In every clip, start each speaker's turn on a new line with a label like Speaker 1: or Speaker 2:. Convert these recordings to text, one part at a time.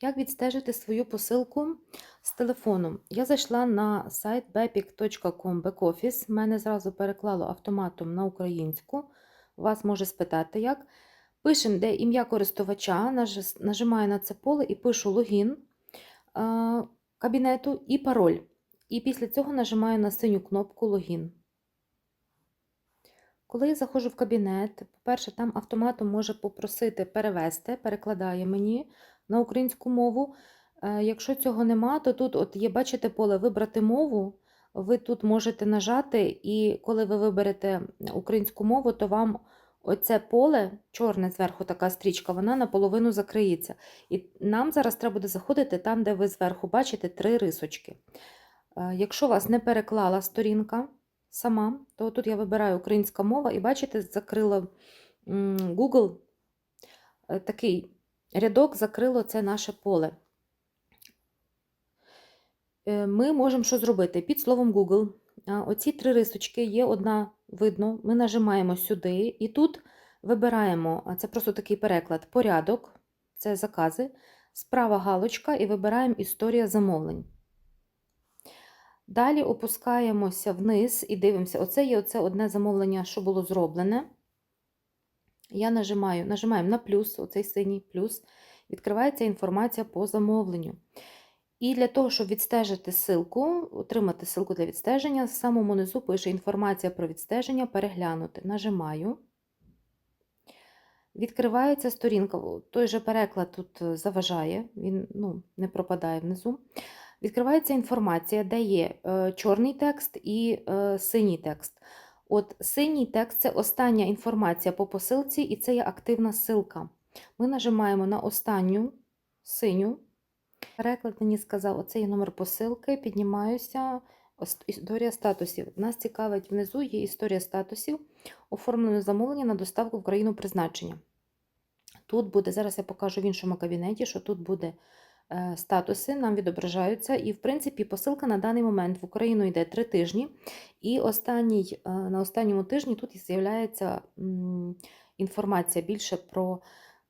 Speaker 1: Як відстежити свою посилку з телефону? Я зайшла на сайт bepic.com backoffice. Мене зразу переклало автоматом на українську. Вас може спитати як. Пишемо, де ім'я користувача, нажимаю на це поле і пишу логін е, кабінету і пароль. І після цього нажимаю на синю кнопку логін. Коли я заходжу в кабінет, по-перше, там автоматом може попросити перевести, перекладає мені на українську мову. Е, Якщо цього нема, то тут от є, бачите, поле вибрати мову. Ви тут можете нажати, і коли ви виберете українську мову, то вам оце поле, чорне зверху така стрічка, вона наполовину закриється. І нам зараз треба буде заходити там, де ви зверху бачите три рисочки. Е, Якщо вас не переклала сторінка сама, то тут я вибираю українська мова, і бачите, закрила Google е, такий рядок закрило це наше поле. Е, Ми можемо що зробити? Під словом Google. Оці три рисочки є одна видно. Ми нажимаємо сюди, і тут вибираємо, це просто такий переклад, порядок, це закази, справа галочка і вибираємо історія замовлень. Далі опускаємося вниз і дивимося. Оце є оце одне замовлення, що було зроблене. Я нажимаю, нажимаємо на плюс, оцей синій плюс, відкривається інформація по замовленню. І для того, щоб відстежити ссылку, отримати ссылку для відстеження, в самому низу пише інформація про відстеження, переглянути. Нажимаю. Відкривається сторінка. Той же переклад тут е, заважає, він ну, не пропадає внизу. Відкривається інформація, де є е, чорний текст і е, синій текст. От синій текст це остання інформація по посилці, і це є активна ссылка. Ми нажимаємо на останню синю. Переклад мені сказав, оце є номер посилки, піднімаюся. Історія статусів. Нас цікавить внизу є історія статусів, оформлено замовлення на доставку в країну призначення. Тут буде, зараз я покажу в іншому кабінеті, що тут буде статуси, нам відображаються. І, в принципі, посилка на даний момент в Україну йде три тижні. І останній, е, на останньому тижні тут з'являється інформація більше про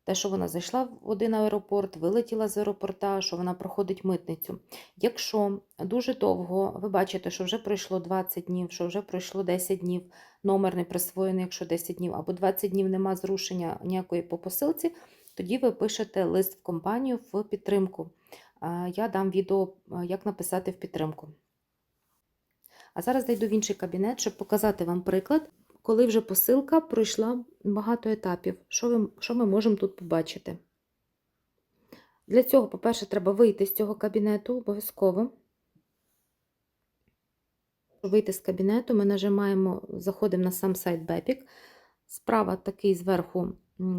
Speaker 1: те, що вона зайшла в один аеропорт, вилетіла з аеропорта, що вона проходить митницю. Якщо дуже довго ви бачите, що вже пройшло 20 днів, що вже пройшло 10 днів, номер не присвоєний, якщо 10 днів, або 20 днів нема зрушення ніякої по посилці, тоді ви пишете лист в компанію в підтримку. Я дам відео, як написати в підтримку. А зараз зайду в інший кабінет, щоб показати вам приклад, коли вже посилка пройшла багато етапів. Що, ви, що ми можемо тут побачити? Для цього, по-перше, треба вийти з цього кабінету обов'язково. Щоб Вийти з кабінету, ми нажимаємо, заходимо на сам сайт BEPIC. Справа такий зверху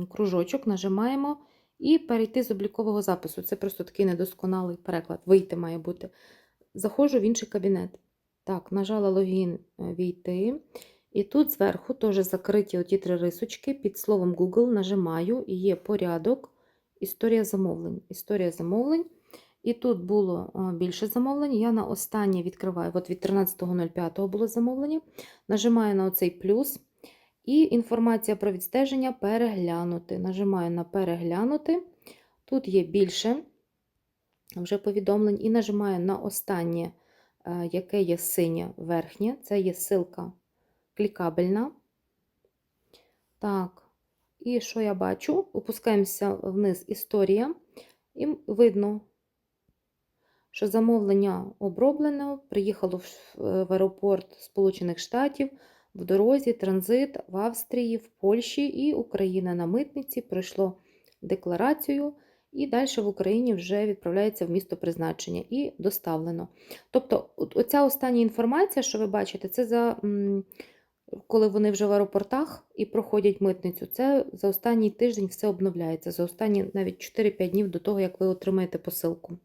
Speaker 1: кружочок, нажимаємо і перейти з облікового запису. Це просто такий недосконалий переклад. Вийти має бути. Заходжу в інший кабінет. Так, нажала логін е, війти. І тут зверху теж закриті оті три рисочки. Під словом Google нажимаю і є порядок. Історія замовлень. Історія замовлень. І тут було більше замовлень. Я на останнє відкриваю. От від 13.05 було замовлення. Нажимаю на оцей плюс. І інформація про відстеження переглянути. Нажимаю на переглянути. Тут є більше вже повідомлень. І нажимаю на останнє, е, яке є синє верхнє. Це є ссылка клікабельна. Так, і що я бачу? Опускаємося вниз історія, і видно, що замовлення оброблено, приїхало е, в аеропорт Сполучених Штатів, в дорозі, транзит в Австрії, в Польщі і Україна на митниці пройшло декларацію, і далі в Україні вже відправляється в місто призначення і доставлено. Тобто, оця остання інформація, що ви бачите, це за. коли вони вже в аеропортах і проходять митницю, це за останній тиждень все обновляється, за останні навіть 4-5 днів до того, як ви отримаєте посилку.